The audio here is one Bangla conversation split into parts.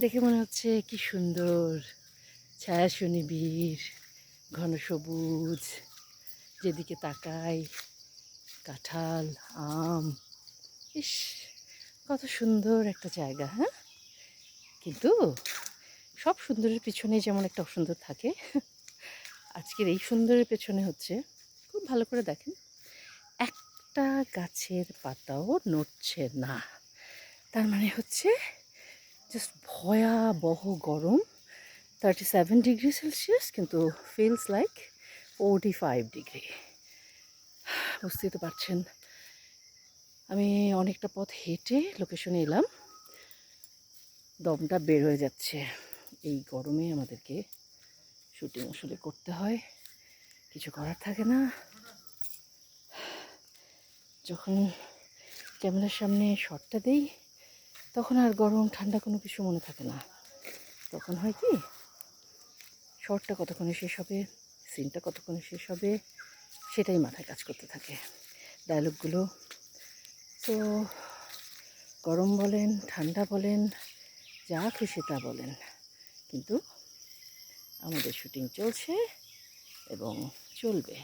দেখে মনে হচ্ছে কি সুন্দর। ছায়া নিবিড় ঘন সবুজ, যেদিকে তাকাই, কাঁঠাল, আম। ইস, কত সুন্দর একটা জায়গা হ্যাঁ? কিন্তু সব সুন্দরের পিছনে যেমন একটা অসুন্দর থাকে, আজকের এই সুন্দরের পেছনে হচ্ছে খুব ভালো করে দেখেন, একটা গাছের পাতাও নড়ছে না। তার মানে হচ্ছে জাস্ট ভয়াবহ গরম থার্টি সেভেন ডিগ্রি সেলসিয়াস কিন্তু feels like forty five degree বুঝতেই তো পারছেন। আমি অনেকটা পথ হেঁটে লোকেশনে এলাম। দমটা বের হয়ে যাচ্ছে। এই গরমে আমাদেরকে শুটিং আসলে করতে হয়। কিছু করার থাকে না। যখন ক্যামেরার সামনে শটটা দেই তখন আর গরম, ঠান্ডা কোনো কিছু মনে থাকে না। তখন হয় কি শর্টটা কতক্ষণে শেষ হবে, সিনটা কতক্ষণে শেষ হবে, সেটাই মাথায় কাজ করতে থাকে। ডায়লগগুলো তো গরম বলেন, ঠান্ডা বলেন, যা খুশি তা বলেন। কিন্তু আমাদের শুটিং চলছে এবং চলবে।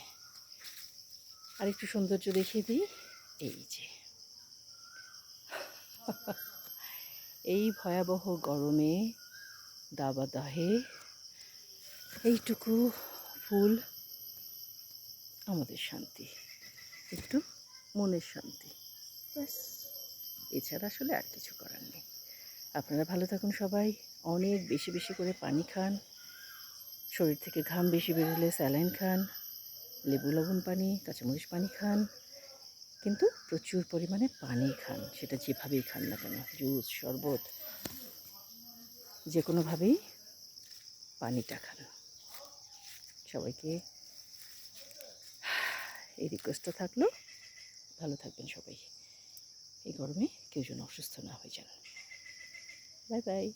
আর একটু সৌন্দর্য দেখিয়ে দিই, এই যে। এই ভয়াবহ গরমে দাবাদাহে এইটুকু ফুল আমাদের শান্তি, একটু মনের শান্তি। ব্যাস। এছাড়া আসলে আর কিছু করার নেই। আপনারা ভালো থাকুন সবাই। অনেক বেশি বেশি করে পানি খান। শরীর থেকে ঘাম বেশি বেরোলে স্যালাইন খান। লেবু লবণ পানি, কাঁচামরিচ পানি খান। কিন্তু প্রচুর পরিমাণে পানি খান, সেটা যেভাবেই খান না কেন, জুস, শরবত যে কোনোভাবেই পানিটা খান। সবাইকে এই রিকোয়েস্টটা থাকল। ভালো থাকবেন সবাই। এই গরমে কেউ যেন অসুস্থ না হয়ে যান। Bye bye.